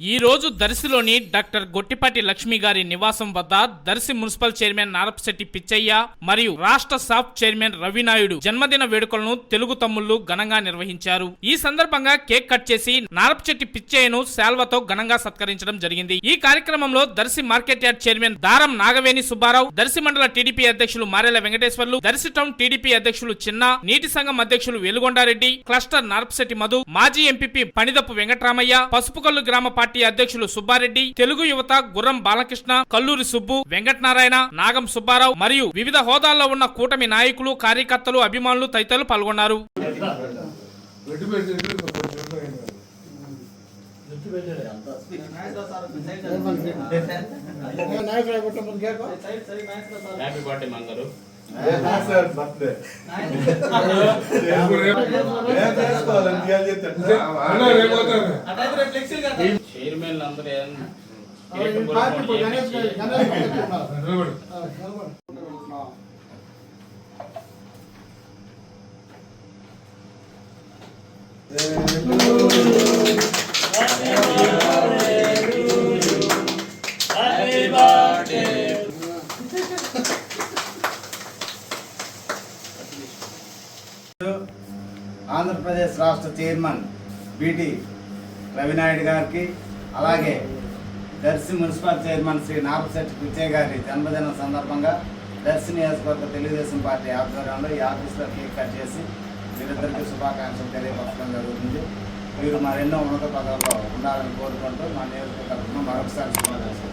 ఈ రోజు దర్శిలోని డాక్టర్ గొట్టిపాటి లక్ష్మి గారి నివాసం వద్ద దర్శి మున్సిపల్ చైర్మన్ నారపశెట్టి పిచ్చయ్య మరియు రాష్ట్ర సాఫ్ చైర్మన్ రవినాయుడు జన్మదిన వేడుకలను తెలుగు తమ్ముళ్ళు ఘనంగా నిర్వహించారు. ఈ సందర్భంగా కేక్ కట్ చేసి నారపశెట్టి పిచ్చయ్యను శాల్వతో ఘనంగా సత్కరించడం జరిగింది. ఈ కార్యక్రమంలో దర్శి మార్కెట్ యార్డ్ చైర్మన్ దారం నాగవేణి సుబ్బారావు దర్శి మండల టీడీపీ అధ్యక్షులు మారెల వెంకటేశ్వర్లు దర్శి టౌన్ టీడీపీ అధ్యక్షులు చిన్న నీటి సంఘం అధ్యక్షులు వెలుగొండారెడ్డి క్లస్టర్ నారపశెట్టి మధు మాజీ ఎంపీపీ పణిదప్పు వెంకటరామయ్య పసుపుకల్లు గ్రామ పార్టీ అధ్యక్షులు సుబ్బారెడ్డి తెలుగు యువత గుర్రం బాలకృష్ణ కల్లూరి సుబ్బు వెంకటనారాయణ నాగం సుబ్బారావు మరియు వివిధ హోదాల్లో ఉన్న కూటమి నాయకులు కార్యకర్తలు అభిమానులు తదితరులు పాల్గొన్నారు. హ్యాపీ బర్త్డే మంగారు రేపు పోతాను చైర్మన్ అందరూ. ఆంధ్రప్రదేశ్ రాష్ట్ర చైర్మన్ బిటి రవినాయుడు గారికి అలాగే దర్శి మున్సిపల్ చైర్మన్ శ్రీ నాగశెట్టి పిచ్చయ్య గారి జన్మదినం సందర్భంగా దర్శి నియోజకవర్గ తెలుగుదేశం పార్టీ ఆధ్వర్యంలో ఈ ఆఫీస్లో కేక్ కట్ చేసి వీరిద్దరికీ శుభాకాంక్షలు తెలియపరచడం జరుగుతుంది. వీరు మరెన్నో ఉన్నత పదవుల్లో ఉండాలని కోరుకుంటూ మా నియోజకవర్గ మరొకసారి శుభాకాంక్షలు